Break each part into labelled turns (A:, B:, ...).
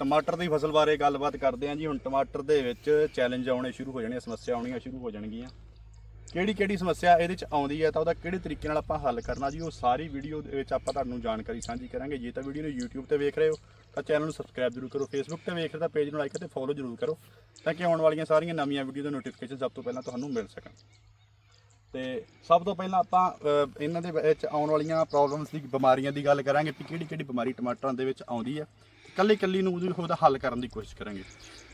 A: ਟਮਾਟਰ ਦੀ ਫਸਲ ਬਾਰੇ ਗੱਲਬਾਤ ਕਰਦੇ ਹਾਂ ਜੀ। ਹੁਣ ਟਮਾਟਰ ਦੇ ਵਿੱਚ ਚੈਲੰਜ ਆਉਣੇ ਸ਼ੁਰੂ ਹੋ ਜਾਣੇ, ਸਮੱਸਿਆ ਆਉਣੀਆਂ ਸ਼ੁਰੂ ਹੋ ਜਾਣਗੀਆਂ। ਕਿਹੜੀ ਕਿਹੜੀ ਸਮੱਸਿਆ ਇਹਦੇ ਚ ਆਉਂਦੀ ਹੈ ਤਾਂ ਉਹਦਾ ਕਿਹੜੇ ਤਰੀਕੇ ਨਾਲ ਆਪਾਂ ਹੱਲ ਕਰਨਾ ਜੀ, ਉਹ ਸਾਰੀ ਵੀਡੀਓ ਦੇ ਵਿੱਚ ਆਪਾਂ ਤੁਹਾਨੂੰ ਜਾਣਕਾਰੀ ਸਾਂਝੀ ਕਰਾਂਗੇ। ਜੇ ਤਾਂ ਵੀਡੀਓ ਨੂੰ YouTube ਤੇ ਵੇਖ ਰਹੇ ਹੋ, ਤਾਂ ਚੈਨਲ ਨੂੰ ਸਬਸਕ੍ਰਾਈਬ ਜ਼ਰੂਰ ਕਰੋ। Facebook ਤੇ ਵੇਖ ਰਹੇ ਤਾਂ ਪੇਜ ਨੂੰ ਲਾਈਕ ਅਤੇ ਫੋਲੋ ਜ਼ਰੂਰ ਕਰੋ, ਤਾਂ ਕਿ ਆਉਣ ਵਾਲੀਆਂ ਸਾਰੀਆਂ ਨਵੀਆਂ ਵੀਡੀਓ ਦੇ ਨੋਟੀਫਿਕੇਸ਼ਨ ਸਭ ਤੋਂ ਪਹਿਲਾਂ ਤੁਹਾਨੂੰ ਮਿਲ ਸਕਣ। ਤੇ ਸਭ ਤੋਂ ਪਹਿਲਾਂ ਆਪਾਂ ਇਹਨਾਂ ਦੇ ਵਿੱਚ ਆਉਣ ਵਾਲੀਆਂ ਪ੍ਰੋਬਲਮਸ ਦੀ, ਬਿਮਾਰੀਆਂ ਦੀ ਗੱਲ ਕਰਾਂਗੇ ਕਿ ਕਿਹੜੀ ਕਿਹੜੀ ਬਿਮਾਰੀ ਟਮਾਟਰਾਂ ਦੇ ਵਿੱਚ ਆਉਂਦੀ ਹੈ। ਕੱਲੀ ਕੱਲੀ ਨੂੰ ਉਹਦੀ- ਉਹਦਾ ਹੱਲ ਕਰਨ ਦੀ ਕੋਸ਼ਿਸ਼ ਕਰਾਂਗੇ।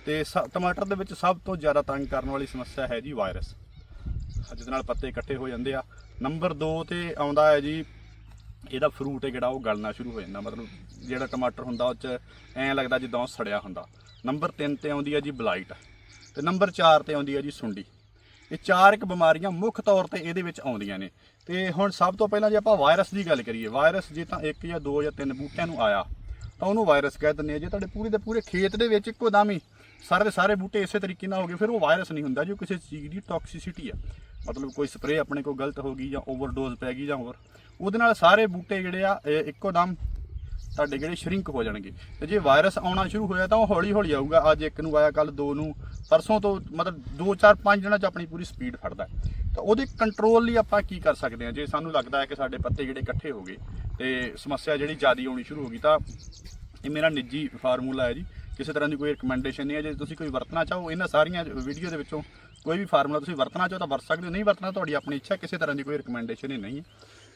A: ਤੇ ਸ- ਟਮਾਟਰ ਦੇ ਵਿੱਚ ਸਭ ਤੋਂ ਜ਼ਿਆਦਾ ਤੰਗ ਕਰਨ ਵਾਲੀ ਸਮੱਸਿਆ ਹੈ ਜੀ ਵਾਇਰਸ। ਜਿਹਦੇ ਨਾਲ ਪੱਤੇ ਇਕੱਠੇ ਹੋ ਜਾਂਦੇ ਆ। ਨੰਬਰ 2 ਤੇ ਆਉਂਦਾ ਹੈ ਜੀ, ਇਹਦਾ ਫਰੂਟ ਹੈ ਜਿਹੜਾ, ਉਹ ਗਲਣਾ ਸ਼ੁਰੂ ਹੋ ਜਾਂਦਾ। ਮਤਲਬ ਜਿਹੜਾ ਟਮਾਟਰ ਹੁੰਦਾ, ਉਹ ਚ ਐਂ ਲੱਗਦਾ ਜਿੱਦਾਂ ਉਹ ਸੜਿਆ ਹੁੰਦਾ। ਨੰਬਰ 3 ਤੇ ਆਉਂਦੀ ਹੈ ਜੀ ਬਲਾਈਟ ਤੇ ਨੰਬਰ 4 ਤੇ ਆਉਂਦੀ ਹੈ ਜੀ ਸੁੰਡੀ। ਇਹ ਚਾਰ ਇੱਕ ਬਿਮਾਰੀਆਂ ਮੁੱਖ ਤੌਰ ਤੇ ਇਹਦੇ ਵਿੱਚ ਆਉਂਦੀਆਂ ਨੇ। ਤੇ ਹੁਣ ਸਭ ਤੋਂ ਪਹਿਲਾਂ ਜੇ ਆਪਾਂ ਵਾਇਰਸ ਦੀ ਗੱਲ ਕਰੀਏ, ਵਾਇਰਸ ਜੇ ਤਾਂ ਇੱਕ ਜਾਂ ਦੋ ਜਾਂ ਤਿੰਨ ਬੂਟਿਆਂ ਨੂੰ ਆਇਆ ਤਾਂ ਉਹਨੂੰ ਵਾਇਰਸ ਕਹਿ ਦਿੰਦੇ ਆ। ਜੇ ਤੁਹਾਡੇ ਪੂਰੇ ਦੇ ਪੂਰੇ ਖੇਤ ਦੇ ਵਿੱਚ ਇੱਕੋ ਦਮ ਹੀ ਸਾਰੇ ਦੇ ਸਾਰੇ ਬੂਟੇ ਇਸੇ ਤਰੀਕੇ ਨਾਲ ਹੋ ਗਏ, ਫਿਰ ਉਹ ਵਾਇਰਸ ਨਹੀਂ ਹੁੰਦਾ ਜੀ, ਉਹ ਕਿਸੇ ਚੀਜ਼ ਦੀ ਟੌਕਸਿਸਿਟੀ ਆ। ਮਤਲਬ ਕੋਈ ਸਪਰੇਅ ਆਪਣੇ ਕੋਲ ਗਲਤ ਹੋ ਗਈ ਜਾਂ ਓਵਰਡੋਜ਼ ਪੈ ਗਈ ਜਾਂ ਹੋਰ। ਉਹਦੇ ਨਾਲ ਸਾਰੇ ਬੂਟੇ ਜਿਹੜੇ ਆ ਇੱਕੋ ਦਮ ਤੁਹਾਡੇ ਜਿਹੜੇ ਸ਼ਰਿੰਕ ਹੋ ਜਾਣਗੇ। ਤੇ ਜੇ ਵਾਇਰਸ ਆਉਣਾ ਸ਼ੁਰੂ ਹੋਇਆ ਤਾਂ ਉਹ ਹੌਲੀ ਹੌਲੀ ਆਊਗਾ। ਅੱਜ ਇੱਕ ਨੂੰ ਆਇਆ ਕੱਲ ਦੋ ਨੂੰ। ਪਰਸੋਂ ਤੋਂ ਮਤਲਬ 2 4 5 ਦਿਨਾਂ ਚ ਆਪਣੀ ਪੂਰੀ ਸਪੀਡ ਫੜਦਾ। ਤਾਂ ਉਹਦੇ ਕੰਟਰੋਲ ਲਈ ਆਪਾਂ ਕੀ ਕਰ ਸਕਦੇ ਹਾਂ? ਜੇ ਸਾਨੂੰ ਲੱਗਦਾ ਹੈ ਕਿ ਸਾਡੇ ਪੱਤੇ ਜਿਹੜੇ ਇਕੱਠੇ ਹੋ ਗਏ ਤੇ ਸਮੱਸਿਆ ਜਿਹੜੀ ਜ਼ਿਆਦੀ ਆਉਣੀ ਸ਼ੁਰੂ ਹੋ ਗਈ ਤਾਂ ਇਹ ਮੇਰਾ ਨਿੱਜੀ ਫਾਰਮੂਲਾ ਹੈ ਜੀ। ਕਿਸੇ ਤਰ੍ਹਾਂ ਦੀ ਕੋਈ ਰਿਕਮੈਂਡੇਸ਼ਨ ਨਹੀਂ ਹੈ। ਜੇ ਤੁਸੀਂ ਕੋਈ ਵਰਤਣਾ ਚਾਹੋ, ਇਹਨਾਂ ਸਾਰੀਆਂ ਵੀਡੀਓ ਦੇ ਵਿੱਚੋਂ ਕੋਈ ਵੀ ਫਾਰਮੂਲਾ ਤੁਸੀਂ ਵਰਤਣਾ ਚਾਹੋ ਤਾਂ ਵਰਤ ਸਕਦੇ ਹੋ। ਨਹੀਂ ਵਰਤਣਾ ਤੁਹਾਡੀ ਆਪਣੀ ਇੱਛਾ ਕਿਸੇ ਤਰ੍ਹਾਂ ਦੀ ਕੋਈ ਰਿਕਮੈਂਡੇਸ਼ਨ ਹੀ ਨਹੀਂ ਹੈ।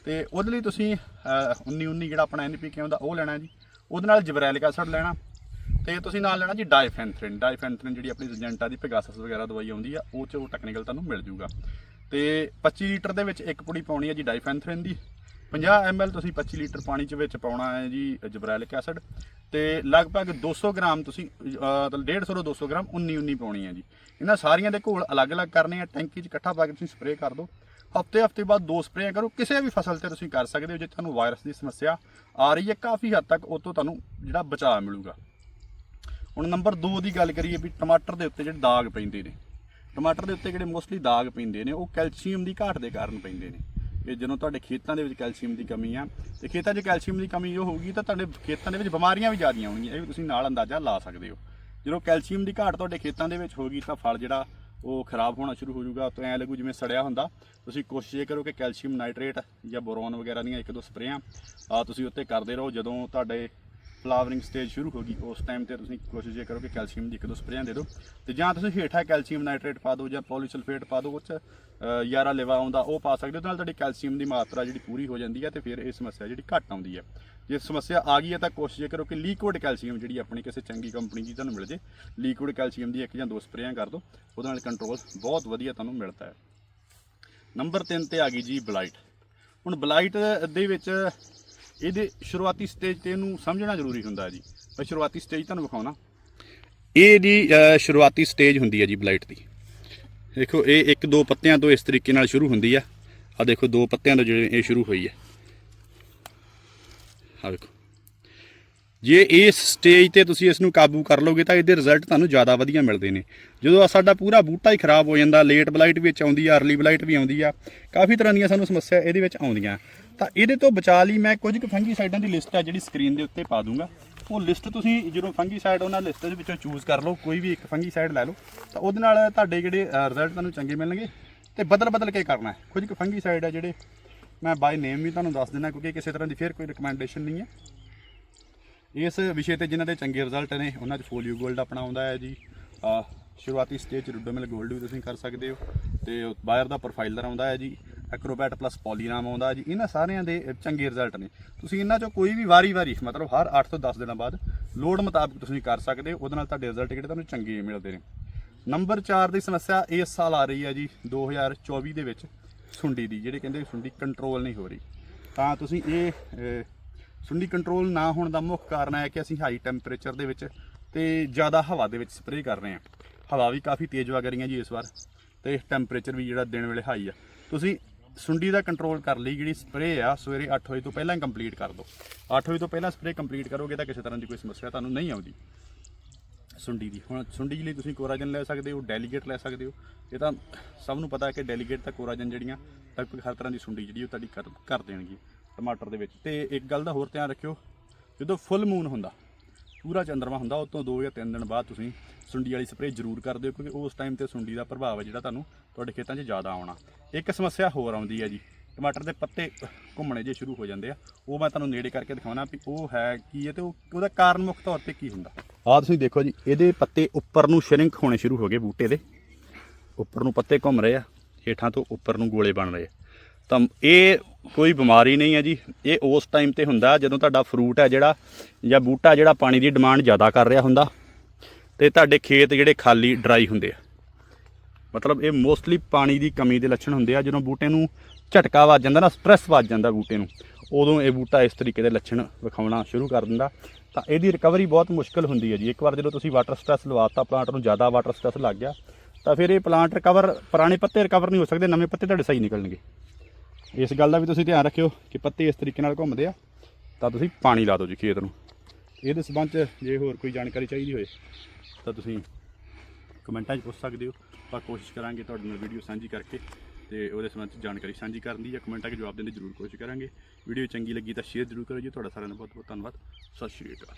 A: ਤੇ ਉਹਦੇ ਲਈ ਤੁਸੀਂ 19 19 ਜਿਹੜਾ ਆਪਣਾ ਐਨਪੀਕੇ ਹੁੰਦਾ, ਉਹ ਲੈਣਾ ਜੀ। ਉਹਦੇ ਨਾਲ ਜਿਬਰੈਲਿਕ ਐਸਿਡ ਲੈਣਾ। ਤੇ ਤੁਸੀਂ ਨਾਲ ਲੈਣਾ ਜੀ ਡਾਈਫੈਂਥ੍ਰਿਨ ਡਾਈਫੈਂਥ੍ਰਿਨ ਜਿਹੜੀ ਆਪਣੀ ਰਜੈਂਟਾ ਦੀ ਪੈਗਾਸਸ ਵਗੈਰਾ ਦਵਾਈ ਆਉਂਦੀ ਆ, ਉਹ ਚ ਉਹ ਟੈਕਨੀਕਲ ਤੁਹਾਨੂੰ ਮਿਲ ਜੂਗਾ। ਤੇ 25 ਲੀਟਰ ਦੇ ਵਿੱਚ ਇੱਕ ਪੁੜੀ ਪਾਉਣੀ ਹੈ ਜੀ ਡਾਈਫੈਂਥ੍ਰਿਨ ਦੀ। 50 ml ਤੁਸੀਂ 25 ਲੀਟਰ ਪਾਣੀ ਚ ਵਿੱਚ ਪਾਉਣਾ ਹੈ ਜੀ ਜਬਰੈਲਿਕ ਐਸਿਡ ਤੇ ਲਗਭਗ 200 ਗ੍ਰਾਮ ਤੁਸੀਂ ਅਹ, ਮਤਲਬ 150 ਤੋਂ 200 ਗ੍ਰਾਮ 19 19 ਪਾਉਣੀ ਹੈ ਜੀ। ਇਹਨਾਂ ਸਾਰੀਆਂ ਦੇ ਘੋਲ ਅਲੱਗ-ਅਲੱਗ ਕਰਨੇ ਆ ਟੈਂਕੀ 'ਚ ਇਕੱਠਾ ਪਾ ਕੇ ਤੁਸੀਂ ਸਪਰੇਅ ਕਰ ਦਿਓ। ਹਫ਼ਤੇ ਹਫ਼ਤੇ ਬਾਅਦ ਦੋ ਸਪਰੇਆਂ ਕਰੋ ਕਿਸੇ ਵੀ ਫਸਲ ਤੇ ਤੁਸੀਂ ਕਰ ਸਕਦੇ ਹੋ ਜੇ ਤੁਹਾਨੂੰ ਵਾਇਰਸ ਦੀ ਸਮੱਸਿਆ ਆ ਰਹੀ ਹੈ ਕਾਫੀ ਹੱਦ ਤੱਕ ਉਹ ਤੋਂ ਤੁਹਾਨੂੰ ਜਿਹੜਾ ਬਚਾਅ ਮਿਲੂਗਾ। ਹੁਣ ਨੰਬਰ 2 ਦੀ ਗੱਲ ਕਰੀਏ ਵੀ ਟਮਾਟਰ ਦੇ ਉੱਤੇ ਜਿਹੜੇ ਦਾਗ ਪੈਂਦੇ ਨੇ ਟਮਾਟਰ ਦੇ ਉੱਤੇ ਜਿਹੜੇ ਮੋਸਟਲੀ ਦਾਗ ਪੈਂਦੇ ਨੇ ਉਹ ਕੈਲਸ਼ੀਅਮ ਦੀ ਘਾਟ ਦੇ ਕਾਰਨ ਪੈਂਦੇ ਨੇ। ਇਹ ਜਦੋਂ ਤੁਹਾਡੇ ਖੇਤਾਂ ਦੇ ਵਿੱਚ ਕੈਲਸ਼ੀਅਮ ਦੀ ਕਮੀ ਆ, ਤੇ ਖੇਤਾਂ 'ਚ ਕੈਲਸ਼ੀਅਮ ਦੀ ਕਮੀ ਉਹ ਹੋਊਗੀ ਤਾਂ ਤੁਹਾਡੇ ਖੇਤਾਂ ਦੇ ਵਿੱਚ ਬਿਮਾਰੀਆਂ ਵੀ ਜ਼ਿਆਦੀਆਂ ਹੋਣਗੀਆਂ, ਇਹ ਵੀ ਤੁਸੀਂ ਨਾਲ ਅੰਦਾਜ਼ਾ ਲਾ ਸਕਦੇ ਹੋ। ਜਦੋਂ ਕੈਲਸ਼ੀਅਮ ਦੀ ਘਾਟ ਤੁਹਾਡੇ ਖੇਤਾਂ ਦੇ ਵਿੱਚ ਹੋਗੀ ਤਾਂ ਫਲ ਜਿਹੜਾ ਉਹ ਖਰਾਬ ਹੋਣਾ ਸ਼ੁਰੂ ਹੋ ਜਾਊਗਾ, ਤਾਂ ਐ ਲੱਗੂ ਜਿਵੇਂ ਸੜਿਆ ਹੁੰਦਾ। ਤੁਸੀਂ ਕੋਸ਼ਿਸ਼ ਇਹ ਕਰੋ ਕਿ ਕੈਲਸ਼ੀਅਮ ਨਾਈਟ੍ਰੇਟ ਜਾਂ ਬੋਰੋਨ ਵਗੈਰਾ ਦੀਆਂ ਇੱਕ ਦੋ ਸਪਰੇਆਂ ਆ ਤੁਸੀਂ ਉੱਤੇ ਕਰਦੇ ਰਹੋ। ਜਦੋਂ ਤੁਹਾਡੇ ਫਲਾਵਰਿੰਗ ਸਟੇਜ ਸ਼ੁਰੂ ਹੋ ਗਈ। ਉਸ ਟਾਈਮ ਤੇ ਤੁਸੀਂ ਕੋਸ਼ਿਸ਼ ਇਹ ਕਰੋ ਕਿ ਕੈਲਸ਼ੀਅਮ ਦੀ ਇੱਕ ਦੋ ਸਪਰੇਆਂ ਦੇ ਦਿਓ। ਤੇ ਜਾਂ ਤੁਸੀਂ ਹੇਠਾਂ ਕੈਲਸ਼ੀਅਮ ਨਾਈਟ੍ਰੇਟ ਪਾ ਦਿਓ ਜਾਂ ਪੋਲੀਸਲਫੇਟ ਪਾ ਦਿਓ ਉਹ 'ਚ ਅ, ਯਾਰਾ ਲਿਵਾ ਆਉਂਦਾ ਉਹ ਪਾ ਸਕਦੇ ਹੋ। ਉਹਦੇ ਨਾਲ ਤੁਹਾਡੀ ਕੈਲਸ਼ੀਅਮ ਦੀ ਮਾਤਰਾ ਜਿਹੜੀ ਪੂਰੀ ਹੋ ਜਾਂਦੀ ਹੈ ਤੇ ਫਿਰ ਇਹ ਸਮੱਸਿਆ ਜਿਹੜੀ ਘੱਟ ਆਉਂਦੀ ਹੈ। ਜੇ ਸਮੱਸਿਆ ਆ ਗਈ ਹੈ ਤਾਂ ਕੋਸ਼ਿਸ਼ ਇਹ ਕਰੋ ਕਿ ਲਿਕੁਇਡ ਕੈਲਸ਼ੀਅਮ ਜਿਹੜੀ ਆਪਣੀ ਕਿਸੇ ਚੰਗੀ ਕੰਪਨੀ ਦੀ ਤੁਹਾਨੂੰ ਮਿਲ ਜੇ। ਲਿਕੁਇਡ ਕੈਲਸ਼ੀਅਮ ਦੀ ਇੱਕ ਜਾਂ ਦੋ ਸਪਰੇਆਂ ਕਰ ਦਿਓ। ਉਹਦੇ ਨਾਲ ਕੰਟਰੋਲ ਬਹੁਤ ਵਧੀਆ ਤੁਹਾਨੂੰ ਮਿਲਦਾ ਹੈ। ਨੰਬਰ 3 ਤੇ ਆ ਗਈ ਜੀ ਬਲਾਈਟ। ਹੁਣ ਬਲਾਈਟ ਦੇ ਵਿੱਚ ਇਹਦੇ ਸ਼ੁਰੂਆਤੀ ਸਟੇਜ ਤੇ ਇਹਨੂੰ ਸਮਝਣਾ ਜ਼ਰੂਰੀ ਹੁੰਦਾ ਜੀ। ਮੈਂ ਸ਼ੁਰੂਆਤੀ ਸਟੇਜ ਤੁਹਾਨੂੰ ਵਿਖਾਉਣਾ। ਇਹ ਜੀ ਸ਼ੁਰੂਆਤੀ ਸਟੇਜ ਹੁੰਦੀ ਹੈ ਜੀ ਬਲਾਈਟ ਦੀ। ਦੇਖੋ, ਇਹ ਇੱਕ ਦੋ ਪੱਤਿਆਂ ਤੋਂ ਇਸ ਤਰੀਕੇ ਨਾਲ ਸ਼ੁਰੂ ਹੁੰਦੀ ਆ। ਆ ਦੇਖੋ, ਦੋ ਪੱਤਿਆਂ ਤੋਂ ਜਿਹੜੇ ਇਹ ਸ਼ੁਰੂ ਹੋਈ ਹੈ। ਆ ਦੇਖੋ। ਜੇ ਇਸ ਸਟੇਜ ਤੇ ਤੁਸੀਂ ਇਸ ਨੂੰ ਕਾਬੂ ਕਰ ਲਓਗੇ ਤਾਂ ਇਹਦੇ ਰਿਜ਼ਲਟ ਤੁਹਾਨੂੰ ਜ਼ਿਆਦਾ ਵਧੀਆ ਮਿਲਦੇ ਨੇ। ਜਦੋਂ ਆਹ ਸਾਡਾ ਪੂਰਾ ਬੂਟਾ ਹੀ ਖਰਾਬ ਹੋ ਜਾਂਦਾ, ਲੇਟ ਬਲਾਈਟ ਵਿੱਚ ਆਉਂਦੀ ਆ, ਅਰਲੀ ਬਲਾਈਟ ਵੀ ਆਉਂਦੀ ਆ, ਕਾਫੀ ਤਰ੍ਹਾਂ ਦੀਆਂ ਸਾਨੂੰ ਸਮੱਸਿਆ ਇਹਦੇ ਵਿੱਚ ਆਉਂਦੀਆਂ। ਤਾਂ ਇਹਦੇ ਤੋਂ ਬਚਾ ਲਈ ਮੈਂ ਕੁਝ ਕੁ ਫੰਗੀਸਾਈਡਾਂ ਦੀ ਲਿਸਟ ਆ ਜਿਹੜੀ ਸਕਰੀਨ ਦੇ ਉੱਤੇ ਪਾ ਦੂੰਗਾ। ਉਹ ਲਿਸਟ ਤੁਸੀਂ ਜਦੋਂ ਫੰਗੀਸਾਈਡ ਉਹਨਾਂ ਲਿਸਟ ਦੇ ਵਿੱਚੋਂ ਚੂਜ਼ ਕਰ ਲਓ, ਕੋਈ ਵੀ ਇੱਕ ਫੰਗੀਸਾਈਡ ਲੈ ਲਓ, ਤਾਂ ਉਹਦੇ ਨਾਲ ਤੁਹਾਡੇ ਜਿਹੜੇ ਰਿਜ਼ਲਟ ਤੁਹਾਨੂੰ ਚੰਗੇ ਮਿਲਣਗੇ ਤੇ ਬਦਲ ਬਦਲ ਕੇ ਕਰਨਾ ਹੈ। ਕੁਝ ਕੁ ਫੰਗੀਸਾਈਡ ਆ ਜਿਹੜੇ ਮੈਂ ਬਾਈ ਨੇਮ ਵੀ ਤੁਹਾਨੂੰ ਦੱਸ ਦਿੰਦਾ, ਕਿਉਂਕਿ ਕਿਸੇ ਤਰ੍ਹਾਂ ਦੀ ਫੇਰ ਕੋਈ ਰਿਕਮੈਂਡੇਸ਼ਨ ਨਹੀਂ ਹੈ। ਇਸ ਵਿਸ਼ੇ ਤੇ ਜਿਨ੍ਹਾਂ ਦੇ ਚੰਗੇ ਰਿਜ਼ਲਟ ਨੇ, ਉਹਨਾਂ 'ਚ ਫੋਲੀਓ 골ਡ ਆਪਣਾ ਆਉਂਦਾ ਹੈ ਜੀ। ਸ਼ੁਰੂਆਤੀ ਸਟੇਜ 'ਚ ਰੁਡੋਮਿਲ 골ਡ ਵੀ ਤੁਸੀਂ ਕਰ ਸਕਦੇ ਹੋ, ਤੇ ਬਾਇਰ ਦਾ ਪ੍ਰੋਫਾਈਲਰ ਆਉਂਦਾ ਹੈ ਜੀ। ਐਕਰੋਬੈਟ ਪਲੱਸ ਪੋਲੀਨਾਮ ਆਉਂਦਾ ਜੀ, ਇਹਨਾਂ ਸਾਰਿਆਂ ਦੇ ਚੰਗੇ ਰਿਜ਼ਲਟ ਨੇ। ਤੁਸੀਂ ਇਹਨਾਂ 'ਚੋਂ ਕੋਈ ਵੀ ਵਾਰੀ-ਵਾਰੀ, ਮਤਲਬ ਹਰ 8 ਤੋਂ 10 ਦਿਨਾਂ ਬਾਅਦ ਲੋਡ ਮੁਤਾਬਕ ਤੁਸੀਂ ਕਰ ਸਕਦੇ ਹੋ, ਉਹਦੇ ਨਾਲ ਤੁਹਾਡੇ ਰਿਜ਼ਲਟ ਜਿਹੜੇ ਤੁਹਾਨੂੰ ਚੰਗੇ ਮਿਲਦੇ ਨੇ। ਨੰਬਰ 4 ਦੀ ਸਮੱਸਿਆ ਇਸ ਸਾਲ ਆ ਰਹੀ ਹੈ ਜੀ 2024 ਦੇ ਵਿੱਚ ਸੁੰਡੀ ਦੀ, ਜਿਹੜੇ ਕਹਿੰਦੇ ਸੁੰਡੀ ਕੰਟਰੋਲ ਨਹੀਂ ਹੋ ਰਹੀ। ਤਾਂ ਤੁਸੀਂ ਇਹ ਸੁੰਡੀ ਕੰਟਰੋਲ ਨਾ ਹੋਣ ਦਾ ਮੁੱਖ ਕਾਰਨ ਹੈ ਕਿ ਅਸੀਂ ਹਾਈ ਟੈਂਪਰੇਚਰ ਦੇ ਵਿੱਚ ਤੇ ਜ਼ਿਆਦਾ ਹਵਾ ਦੇ ਵਿੱਚ ਸਪਰੇਅ ਕਰ ਰਹੇ ਹਾਂ। ਹਵਾ ਵੀ ਕਾਫੀ ਤੇਜ਼ ਵਗ ਰਹੀਆਂ ਜੀ ਇਸ ਵਾਰ, ਤੇ ਟੈਂਪਰੇਚਰ ਵੀ ਜਿਹੜਾ ਦਿਨ ਵੇਲੇ ਹਾਈ ਆ। ਤੁਸੀਂ ਸੁੰਡੀ ਦਾ ਕੰਟਰੋਲ ਕਰ ਲਈ, ਜਿਹੜੀ ਸਪਰੇਅ ਆ, ਸਵੇਰੇ 8 ਵਜੇ ਤੋਂ ਪਹਿਲਾਂ ਕੰਪਲੀਟ ਕਰ ਦਿਓ 8 ਵਜੇ ਤੋਂ ਪਹਿਲਾਂ ਸਪਰੇਅ ਕੰਪਲੀਟ ਕਰੋਗੇ ਤਾਂ ਕਿਸੇ ਤਰ੍ਹਾਂ ਦੀ ਕੋਈ ਸਮੱਸਿਆ ਤੁਹਾਨੂੰ ਨਹੀਂ ਆਉਂਦੀ। ਸੁੰਡੀ ਦੀ। ਹੁਣ ਸੁੰਡੀ ਲਈ ਤੁਸੀਂ ਕੋਰਾਜਨ ਲੈ ਸਕਦੇ ਹੋ ਡੈਲੀਗੇਟ ਲੈ ਸਕਦੇ ਹੋ। ਇਹ ਤਾਂ ਸਭ ਨੂੰ ਪਤਾ ਹੈ ਕਿ ਡੈਲੀਗੇਟ ਤਾਂ ਕੋਰਾਜਨ ਜਿਹੜੀਆਂ ਲਗਭਗ ਹਰ ਤਰ੍ਹਾਂ ਦੀ ਸੁੰਡੀ ਜਿਹੜੀ ਉਹ ਤੁਹਾਡੀ ਕਰ ਕਰ ਦੇਣਗੀ ਟਮਾਟਰ ਦੇ ਵਿੱਚ। ਤੇ ਇੱਕ ਗੱਲ ਦਾ ਹੋਰ ਧਿਆਨ ਰੱਖਿਓ, ਜਦੋਂ ਫੁੱਲ ਮੂਨ ਹੁੰਦਾ ਪੂਰਾ ਚੰਦਰਮਾ ਹੁੰਦਾ ਉਸ ਤੋਂ 2 ਜਾਂ 3 ਦਿਨ ਬਾਅਦ ਤੁਸੀਂ ਸੁੰਡੀ ਵਾਲੀ ਸਪਰੇਅ ਜ਼ਰੂਰ ਕਰ ਦਿਓ, ਕਿਉਂਕਿ ਉਸ ਟਾਈਮ ਤੇ ਸੁੰਡੀ ਦਾ ਪ੍ਰਭਾਵ ਹੈ ਜਿਹੜਾ ਤੁਹਾਨੂੰ ਤੁਹਾਡੇ ਖੇਤਾਂ 'ਚ ਜ਼ਿਆਦਾ ਆਉਣਾ। ਇੱਕ ਸਮੱਸਿਆ ਹੋਰ ਆਉਂਦੀ ਹੈ ਜੀ, ਟਮਾਟਰ ਦੇ ਪੱਤੇ ਘੁੰਮਣੇ ਜੇ ਸ਼ੁਰੂ ਹੋ ਜਾਂਦੇ ਆ, ਉਹ ਮੈਂ ਤੁਹਾਨੂੰ ਨੇੜੇ ਕਰਕੇ ਦਿਖਾਉਣਾ ਵੀ ਉਹ ਹੈ ਕੀ ਹੈ ਤੇ ਉਹਦਾ ਕਾਰਨ ਮੁੱਖ ਤੌਰ ਤੇ ਕੀ ਹੁੰਦਾ। ਆਹ ਤੁਸੀਂ ਦੇਖੋ ਜੀ, ਇਹਦੇ ਪੱਤੇ ਉੱਪਰ ਨੂੰ ਸ਼ਰਿੰਕ ਹੋਣੇ ਸ਼ੁਰੂ ਹੋ ਗਏ ਬੂਟੇ ਦੇ। ਉੱਪਰ ਨੂੰ ਪੱਤੇ ਘੁੰਮ ਰਹੇ ਆ, ਹੇਠਾਂ ਤੋਂ ਉੱਪਰ ਨੂੰ ਗੋਲੇ ਬਣ ਰਹੇ ਆ। ਤਾਂ ਇਹ ਕੋਈ ਬਿਮਾਰੀ ਨਹੀਂ ਹੈ ਜੀ। ਇਹ ਉਸ ਟਾਈਮ ਤੇ ਹੁੰਦਾ ਜਦੋਂ ਤੁਹਾਡਾ ਫਰੂਟ ਹੈ ਜਿਹੜਾ ਜਾਂ ਬੂਟਾ ਜਿਹੜਾ ਪਾਣੀ ਦੀ ਡਿਮਾਂਡ ਜ਼ਿਆਦਾ ਕਰ ਰਿਹਾ ਹੁੰਦਾ ਤੇ ਤੁਹਾਡੇ ਖੇਤ ਜਿਹੜੇ ਖਾਲੀ ਡਰਾਈ ਹੁੰਦੇ ਆ। ਮਤਲਬ ਇਹ ਮੋਸਟਲੀ ਪਾਣੀ ਦੀ ਕਮੀ ਦੇ ਲੱਛਣ ਹੁੰਦੇ ਆ। ਜਦੋਂ ਬੂਟੇ ਨੂੰ ਝਟਕਾ ਵੱਜ ਜਾਂਦਾ ਨਾ ਸਟ੍ਰੈਸ ਵੱਜ ਜਾਂਦਾ ਬੂਟੇ ਨੂੰ, ਉਦੋਂ ਇਹ ਬੂਟਾ ਇਸ ਤਰੀਕੇ ਦੇ ਲੱਛਣ ਵਿਖਾਉਣਾ ਸ਼ੁਰੂ ਕਰ ਦਿੰਦਾ। ਤਾਂ ਇਹਦੀ ਰਿਕਵਰੀ ਬਹੁਤ ਮੁਸ਼ਕਲ ਹੁੰਦੀ ਹੈ ਜੀ। ਇੱਕ ਵਾਰ ਜਦੋਂ ਤੁਸੀਂ ਵਾਟਰ ਸਟ੍ਰੈਸ ਲਵਾਤਾ ਪਲਾਂਟ ਨੂੰ ਜ਼ਿਆਦਾ ਵਾਟਰ ਸਟ੍ਰੈਸ ਲੱਗ ਗਿਆ, ਤਾਂ ਫਿਰ ਇਹ ਪਲਾਂਟ ਰਿਕਵਰ ਪੁਰਾਣੇ ਪੱਤੇ ਰਿਕਵਰ ਨਹੀਂ ਹੋ ਸਕਦੇ, ਨਵੇਂ ਪੱਤੇ ਤੁਹਾਡੇ ਸਹੀ ਨਿਕਲਣਗੇ। ਇਸ ਗੱਲ ਦਾ ਵੀ ਤੁਸੀਂ ਧਿਆਨ ਰੱਖਿਓ ਕਿ ਪੱਤੇ ਇਸ ਤਰੀਕੇ ਨਾਲ ਘੁੰਮਦੇ ਆ। ਤਾਂ ਤੁਸੀਂ ਪਾਣੀ ਲਾ ਦਿਓ ਜੀ ਖੇਤ ਨੂੰ। ਇਹਦੇ ਸਬੰਧ ਜੇ ਹੋਰ ਕੋਈ ਜਾਣਕਾਰੀ ਚਾਹੀਦੀ ਹੋਏ, ਤਾਂ ਤੁਸੀਂ ਕਮੈਂਟਾਂ 'ਚ ਪੁੱਛ ਸਕਦੇ ਹੋ। ਆਪਾਂ ਕੋਸ਼ਿਸ਼ ਕਰਾਂਗੇ ਤੁਹਾਡੇ ਨਾਲ ਵੀਡੀਓ ਸਾਂਝੀ ਕਰਕੇ ਤੇ ਉਹਦੇ ਸੰਬੰਧ 'ਚ ਜਾਣਕਾਰੀ ਸਾਂਝੀ ਕਰਨ ਦੀ ਜਾਂ ਕਮੈਂਟਾਂ 'ਚ ਜਵਾਬ ਦੇਣ ਦੀ ਜ਼ਰੂਰ ਕੋਸ਼ਿਸ਼ ਕਰਾਂਗੇ। ਵੀਡੀਓ ਚੰਗੀ ਲੱਗੀ ਤਾਂ ਸ਼ੇਅਰ ਜ਼ਰੂਰ ਕਰੋ ਜੀ। ਤੁਹਾਡਾ ਸਾਰਿਆਂ ਦਾ ਬਹੁਤ ਬਹੁਤ ਧੰਨਵਾਦ। ਸਤਿ ਸ਼੍ਰੀ ਅਕਾਲ।